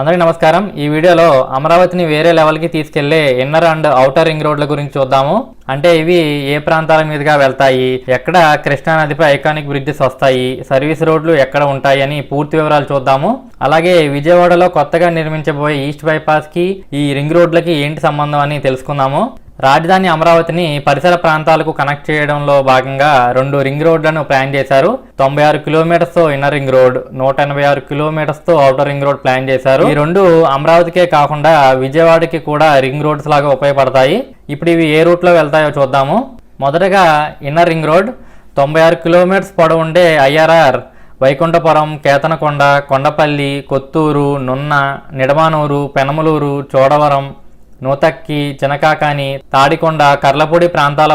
అందరికీ నమస్కారం. ఈ వీడియోలో అమరావతిని వేరే లెవెల్కి తీసుకెళ్ళే ఇన్నర్ అండ్ అవుటర్ రింగ్ రోడ్ల గురించి చూద్దాము. అంటే ఇవి ఏ ప్రాంతాల మీదుగా వెళ్తాయి? ఎక్కడ కృష్ణా నదిపై ఐకానిక్ బ్రిడ్జెస్ వస్తాయి? సర్వీస్ రోడ్లు ఎక్కడ ఉంటాయి అని పూర్తి వివరాలు చూద్దాము. అలాగే విజయవాడలో కొత్తగా నిర్మించబోయే ఈస్ట్ బైపాస్కి ఈ రింగ్ రోడ్లకి ఏంటి సంబంధం అని తెలుసుకుందాము. రాజధాని అమరావతిని పరిసర ప్రాంతాలకు కనెక్ట్ చేయడంలో భాగంగా రెండు రింగ్ రోడ్లను ప్లాన్ చేశారు. తొంభై ఆరు కిలోమీటర్స్తో ఇన్నర్ రింగ్ రోడ్ నూట ఎనభై ఆరు కిలోమీటర్స్తో అవుటర్ రింగ్ రోడ్ ప్లాన్ చేశారు. ఈ రెండు అమరావతికే కాకుండా విజయవాడకి కూడా రింగ్ రోడ్స్ లాగా ఉపయోగపడతాయి. ఇప్పుడు ఇవి ఏ రూట్లో వెళ్తాయో చూద్దాము. మొదటగా ఇన్నర్ రింగ్ రోడ్ తొంభై ఆరు కిలోమీటర్స్ పొడవు ఉండే ఐఆర్ఆర్ వైకుంఠపురం కేతనకొండ కొండపల్లి కొత్తూరు నున్న నిడమానూరు పెనమలూరు చోడవరం నూతక్కి చినకాకాని తాడికొండ కర్లపూడి ప్రాంతాల